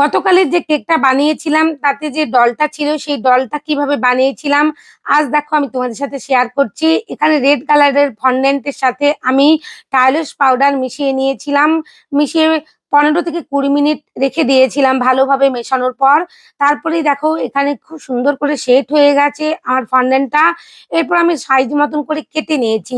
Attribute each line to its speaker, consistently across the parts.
Speaker 1: গতকালের যে কেকটা বানিয়েছিলাম, তাতে যে ডলটা ছিল, সেই ডলটা কীভাবে বানিয়েছিলাম, আজ দেখো আমি তোমাদের সাথে শেয়ার করছি। এখানে রেড কালারের ফন্ডেন্টের সাথে আমি টাইলস পাউডার মিশিয়ে নিয়েছিলাম। মিশিয়ে পনেরো থেকে কুড়ি মিনিট রেখে দিয়েছিলাম ভালোভাবে মেশানোর পর। তারপরেই দেখো, এখানে খুব সুন্দর করে সেট হয়ে গেছে আমার ফন্ডেন্টটা এরপর আমি সাইজ মতন করে কেটে নিয়েছি।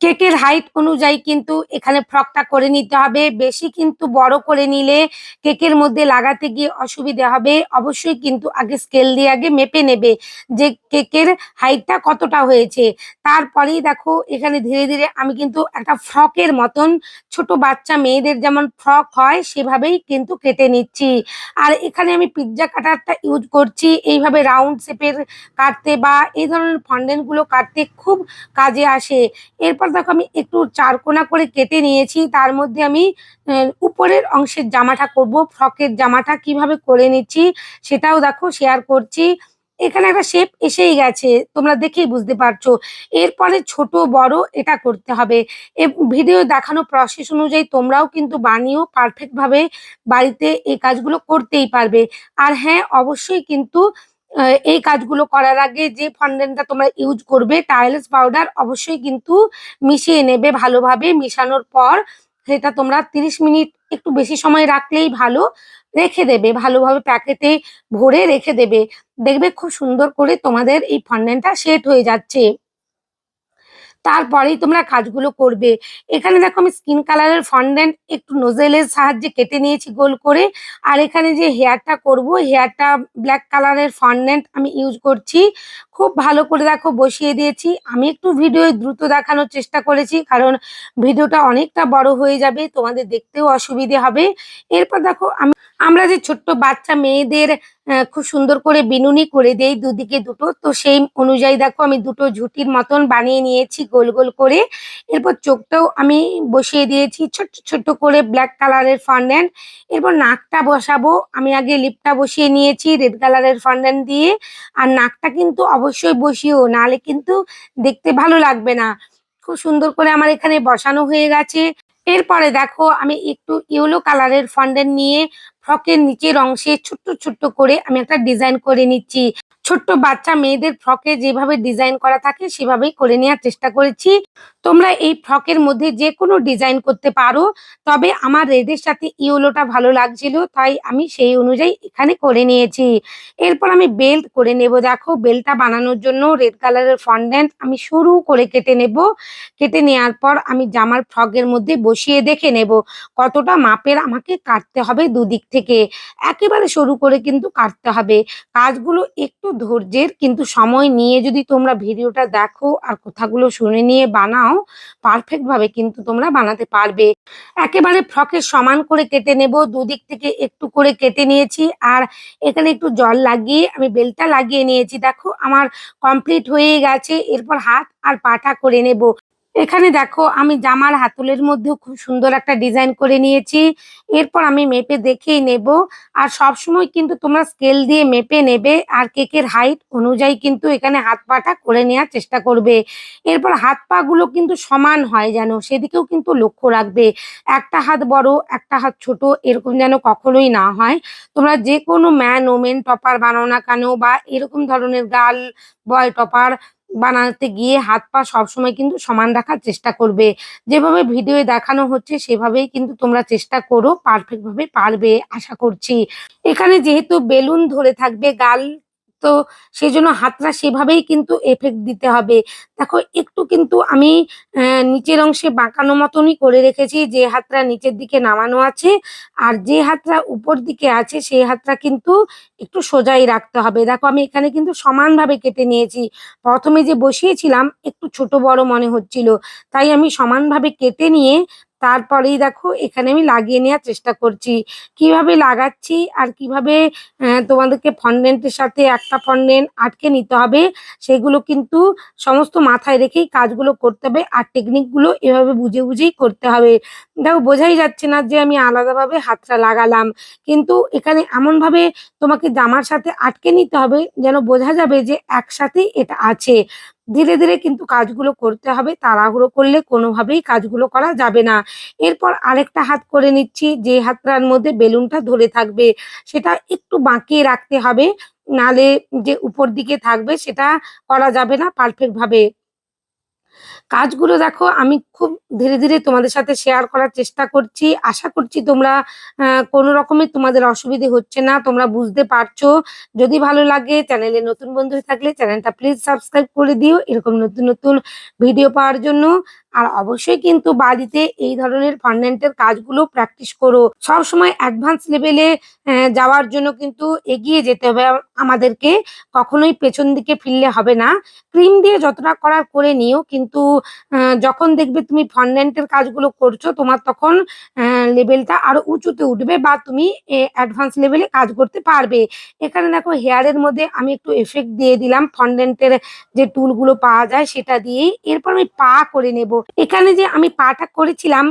Speaker 1: কেকের হাইট অনুযায়ী কিন্তু এখানে ফ্রকটা করে নিতে হবে। বেশি কিন্তু বড় করে নিলে কেকের মধ্যে লাগাতে গিয়ে অসুবিধা হবে। অবশ্যই কিন্তু আগে স্কেল দিয়ে আগে মেপে নেবে যে কেকের হাইটটা কতটা হয়েছে। তারপরেই দেখো এখানে ধীরে ধীরে আমি কিন্তু একটা ফ্রকের মতন ছোট বাচ্চা মেয়েদের যেমন ফ্রক হয় সেভাবেই কিন্তু কেটে নিচ্ছি। আর এখানে আমি পিৎজা কাটারটা ইউজ করছি। এইভাবে রাউন্ড শেপের কাটতে বা এই ধরনের ফন্ডেন্টগুলো কাটতে খুব কাজে আসে। এরপর দেখো আমি একটু চারকোনা করে কেটে নিয়েছি। তার মধ্যে আমি উপরের অংশের জামাটা করব, ফ্রকের জামাটা কীভাবে করে নিচ্ছি সেটাও দেখো শেয়ার করছি। এখানে একটা শেপ এসেই গেছে, তোমরা দেখেই বুঝতে পারছ। এরপরে ছোট বড় এটা করতে হবে। এ ভিডিও দেখানো প্রসেস অনুযায়ী তোমরাও কিন্তু বানিয়েও পারফেক্ট ভাবে বাড়িতে এই কাজগুলো করতেই পারবে। আর হ্যাঁ অবশ্যই কিন্তু এই কাজগুলো করার আগে যে ফন্ডেন্টটা তোমরা ইউজ করবে টাইলস পাউডার অবশ্যই কিন্তু মিশিয়ে নেবে ভালোভাবে। মিশানোর পর সেটা তোমরা তিরিশ মিনিট একটু বেশি সময় রাখলেই ভালো। রেখে দেবে, ভালোভাবে প্যাকেটে ভরে রেখে দেবে। দেখবে খুব সুন্দর করে তোমাদের এই ফন্ডেন্টটা সেট হয়ে যাচ্ছে। তারপরেই তোমরা কাজগুলো করবে। এখানে দেখো আমি স্কিন কালারের ফন্ডেন্ট একটু নোজেলের সাহায্যে কেটে নিয়েছি গোল করে। আর এখানে যে হেয়ারটা করব হেয়ারটা ব্ল্যাক কালারের ফন্ডেন্ট আমি ইউজ করছি। খুব ভালো করে দেখো বসিয়ে দিয়েছি। আমি একটু ভিডিও দ্রুত দেখানোর চেষ্টা করেছি, কারণ ভিডিওটা অনেকটা বড় হয়ে যাবে, তোমাদের দেখতেও অসুবিধে হবে। এরপর দেখো আমি, আমরা যে ছোট্ট বাচ্চা মেয়েদের খুব সুন্দর করে বিনুনি করে দেই দুদিকে দুটো। তো সেই অনুযায়ী দেখো আমি দুটো ঝুটির মতন বানিয়ে নিয়েছি গোল গোল করে। এরপর চোখটাও আমি বসিয়ে দিয়েছি ছোট্ট ছোট্ট করে ব্ল্যাক কালারের ফন্ডেন্ট এরপর নাকটা বসাবো। আমি আগে লিপটা বসিয়ে নিয়েছি রেড কালারের ফন্ডেন্ট দিয়ে। আর নাকটা কিন্তু অবশ্যই বসিও নাহলে কিন্তু দেখতে ভালো লাগবে না। খুব সুন্দর করে আমার এখানে বসানো হয়ে গেছে। এরপরে দেখো আমি একটু ইয়েলো কালারের ফন্ডেন্ট নিয়ে ফ্রকের নিচের অংশে ছোট্ট ছোট্ট করে আমি একটা ডিজাইন করে নিচ্ছি। ছোট্ট বাচ্চা মেয়েদের ফ্রকে যেভাবে ডিজাইন করা থাকে সেভাবেই করে নেওয়ার চেষ্টা করেছি। তোমরা এই ফ্রকের মধ্যে যে কোনো ডিজাইন করতে পারো, তবে আমার রেডের সাথে ইয়েলোটা ভালো লাগছিল, তাই আমি সেই অনুযায়ী এখানে করে নিয়েছি। এরপর আমি বেল্ট করে নেব, দেখো বেল্টটা বানানোর জন্য রেড কালারের ফন্ডেন্ট আমি শুরু করে কেটে নেব। কেটে নেওয়ার পর আমি জামার ফ্রকের মধ্যে বসিয়ে দেখে নেব, কতটা মাপের আমাকে কাটতে হবে দুদিক থেকে। একেবারে শুরু করে কিন্তু কাটতে হবে। কাজগুলো একটু ধৈর্যের কিন্তু সময় নিয়ে যদি তোমরা ভিডিওটা দেখো আর কথাগুলো শুনে নিয়ে বানাও পারফেক্ট ভাবে কিন্তু তোমরা বানাতে পারবে। একেবারে ফ্রকের সমান করে কেটে নেব, দুদিক থেকে একটু করে কেটে নিয়েছি। আর এখানে একটু জল লাগিয়ে আমি বেলটা লাগিয়ে নিয়েছি। দেখো আমার কমপ্লিট হয়ে গেছে। এরপর হাত আর পাটা করে নেব। এখানে দেখো, আমি জামার হাতলের মধ্যেও খুব সুন্দর একটা ডিজাইন করে নিয়েছি। এরপর আমি মেপে দেখেই নেব। আর সব সময় কিন্তু তোমরা স্কেল দিয়ে মেপে নেবে। আর কেকের হাইট অনুযায়ী কিন্তু এখানে হাত পাটা করে নেওয়ার চেষ্টা করবে। এরপর হাত পা গুলো কিন্তু সমান হয় যেন, সেদিকেও কিন্তু লক্ষ্য রাখবে। একটা হাত বড়, একটা হাত ছোট, এরকম যেন কখনোই না হয়। তোমরা যে কোনো ম্যান ওমেন টপার বানাও না কেন, বা এরকম ধরনের গার্ল বয় টপার বানাতে গিয়ে হাত পা সবসময় কিন্তু সমান রাখার চেষ্টা করবে। যেভাবে ভিডিওয়ে দেখানো হচ্ছে, সেভাবেই কিন্তু তোমরা চেষ্টা করো পারফেক্টভাবে পারবে, আশা করছি। এখানে যেহেতু বেলুন ধরে থাকবে, গাল তো সেই জন্য হাতটা সেভাবেই কিন্তু এফেক্ট দিতে হবে। দেখো, একটু কিন্তু আমি নিচের অংশে বাঁকানো মতনই করে রেখেছি, যে হাতটা নিচের দিকে নামানো আছে, আর যে হাতটা উপর দিকে আছে, সেই হাতটা কিন্তু একটু সোজাই রাখতে হবে। দেখো, আমি এখানে কিন্তু সমানভাবে কেটে নিয়েছি। প্রথমে যে বসিয়েছিলাম, একটু ছোট বড় মনে হচ্ছিল। তাই আমি সমানভাবে কেটে নিয়ে তারপরেই দেখো, এখানে আমি লাগিয়ে নেওয়ার চেষ্টা করছি। কীভাবে লাগাচ্ছি আর কীভাবে তোমাদেরকে ফন্ডেন্টের সাথে একটা ফন্ডেন্ট আটকে নিতে হবে, সেগুলো কিন্তু সমস্ত মাথায় রেখেই কাজগুলো করতে হবে আর টেকনিকগুলো এভাবে বুঝে বুঝেই করতে হবে। দেখো, বোঝাই যাচ্ছে না যে আমি আলাদাভাবে হাতটা লাগালাম, কিন্তু এখানে এমনভাবে তোমাকে জামার সাথে আটকে নিতে হবে যেন বোঝা যাবে যে একসাথেই এটা আছে। ধীরে ধীরে কিন্তু কাজগুলো করতে হবে, তাড়াহুড়ো করলে কোনোভাবেই কাজগুলো করা যাবে না। এরপর আরেকটা হাত করে নিচ্ছি, যে হাতটার মধ্যে বেলুনটা ধরে থাকবে, সেটা একটু বাঁকিয়ে রাখতে হবে। নালে যে উপর দিকে থাকবে, সেটা করা যাবে না পারফেক্ট ভাবে কাজগুলো দেখো, আমি খুব ধীরে ধীরে তোমাদের সাথে শেয়ার করার চেষ্টা করছি। আশা করছি তোমরা কোনো রকমের তোমাদের অসুবিধে হচ্ছে না, তোমরা বুঝতে পারছ। যদি ভালো লাগে চ্যানেলে নতুন বন্ধু হয়ে থাকলে চ্যানেলটা প্লিজ সাবস্ক্রাইব করে দিও। এরকম নতুন নতুন ভিডিও পাওয়ার জন্য। আর অবশ্যই কিন্তু বাড়িতে এই ধরনের ফান্ডেন্টের কাজগুলো প্র্যাকটিস করো। সবসময় অ্যাডভান্স লেভেলে যাওয়ার জন্য কিন্তু এগিয়ে যেতে হবে। আমাদেরকে কখনোই পেছন দিকে ফিরলে হবে না। ক্রিম দিয়ে যতটা করার করে নিও, কিন্তু যখন দেখবে তুমি ফন্ডেন্টের কাজগুলো করছ, তোমার তখন লেভেলটা আরও উঁচুতে উঠবে বা তুমি অ্যাডভান্স লেভেলে কাজ করতে পারবে। এখানে দেখো হেয়ারের মধ্যে আমি একটু এফেক্ট দিয়ে দিলাম। ফন্ডেন্টের যে টুলগুলো পাওয়া যায়, সেটা দিয়েই এরপর আমি পা করে নেব। এখানে যে আমি পাটা করেছিলাম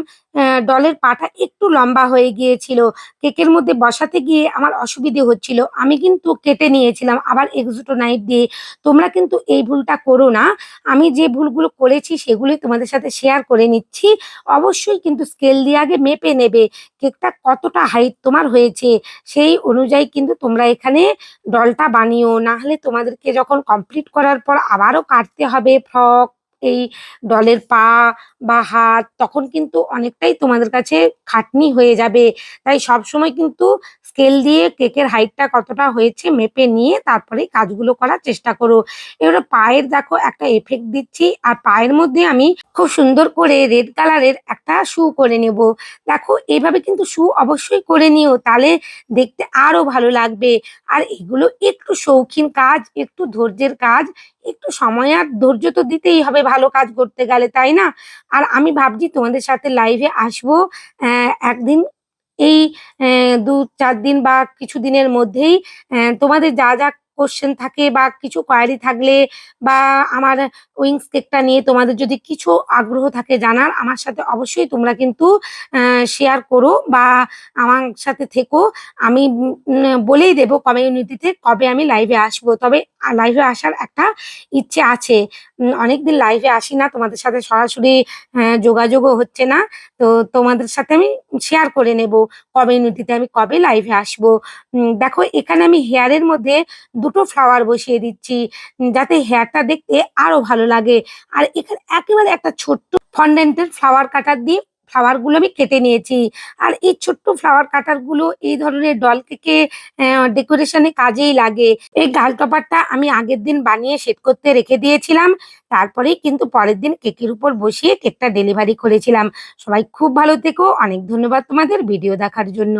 Speaker 1: ডলের পাটা একটু লম্বা হয়ে গিয়েছিল। কেকের মধ্যে বসাতে গিয়ে আমার অসুবিধে হচ্ছিল। আমি কিন্তু কেটে নিয়েছিলাম আবার এক্সুটো নাইফ দিয়ে। তোমরা কিন্তু এই ভুলটা করো না। আমি যে ভুলগুলো করেছি সেগুলি তোমাদের সাথে শেয়ার করে নিচ্ছি। অবশ্যই কিন্তু স্কেল দিয়ে আগে মেপে নেবে কেকটা কতটা হাইট তোমার হয়েছে। সেই অনুযায়ী কিন্তু তোমরা এখানে ডলটা বানিও। না হলে তোমাদেরকে যখন কমপ্লিট করার পর আবারও কাটতে হবে ফ্রক। এই ডলের পা বা হাত তখন কিন্তু অনেকটাই তোমাদের কাছে খাটনি হয়ে যাবে। তাই সব সময় কিন্তু স্কেল দিয়ে কেকের হাইটটা কতটা হয়েছে মেপে নিয়ে তারপরে কাজগুলো করার চেষ্টা করো। এবারে পায়ের দেখো একটা এফেক্ট দিচ্ছি, আর পায়ের মধ্যে আমি খুব সুন্দর করে রেড কালারের একটা শু করে নেব। দেখো এইভাবে কিন্তু শু অবশ্যই করে নিও, তাহলে দেখতে আরও ভালো লাগবে। আর এগুলো একটু শৌখিন কাজ, একটু ধৈর্যের কাজ একটু সময় আর ধৈর্য তো দিতেই হবে ভালো কাজ করতে গেলে, তাই না? আর আমি ভাবছি তোমাদের সাথে লাইভে আসব একদিন এই দু চার দিন বা কিছু দিনের মধ্যেই তোমাদের যা যা কোশ্চেন থাকে বা কিছু কোয়ারি থাকলে বা আমার উইংস কেকটা নিয়ে তোমাদের যদি কিছু আগ্রহ থাকে জানার, আমার সাথে অবশ্যই তোমরা কিন্তু শেয়ার করো বা আমার সাথে থেকো। আমি বলেই দেবো কমিউনিটিতে কবে আমি লাইভে আসব। তবে লাইভে আসার একটা ইচ্ছে আছে। উম, অনেকদিন লাইভে আসি না তোমাদের সাথে সরাসরি আহ, যোগাযোগও হচ্ছে না। তো তোমাদের সাথে আমি শেয়ার করে নেব কমিউনিটিতে আমি কবে লাইভে আসব। দেখো এখানে আমি হেয়ারের মধ্যে দুটো ফ্লাওয়ার বসিয়ে দিচ্ছি যাতে হেয়ারটা দেখতে আরও ভালো লাগে। আর এখানে একেবারে একটা ছোট্ট ফন্ডেন্টের ফ্লাওয়ার কাটার দিয়ে ফ্লাওয়ারগুলো আমি কেটে নিয়েছি। আর এই ছোট্ট ফ্লাওয়ার কাটারগুলো এই ধরনের ডল কেকে ডেকোরেশনে কাজেই লাগে। এই গাল টপারটা আমি আগের দিন বানিয়ে সেট করতে রেখে দিয়েছিলাম। তারপরেই কিন্তু পরের দিন কেকের উপর বসিয়ে কেকটা ডেলিভারি করেছিলাম। সবাই খুব ভালো থেকো। অনেক ধন্যবাদ তোমাদের ভিডিও দেখার জন্য।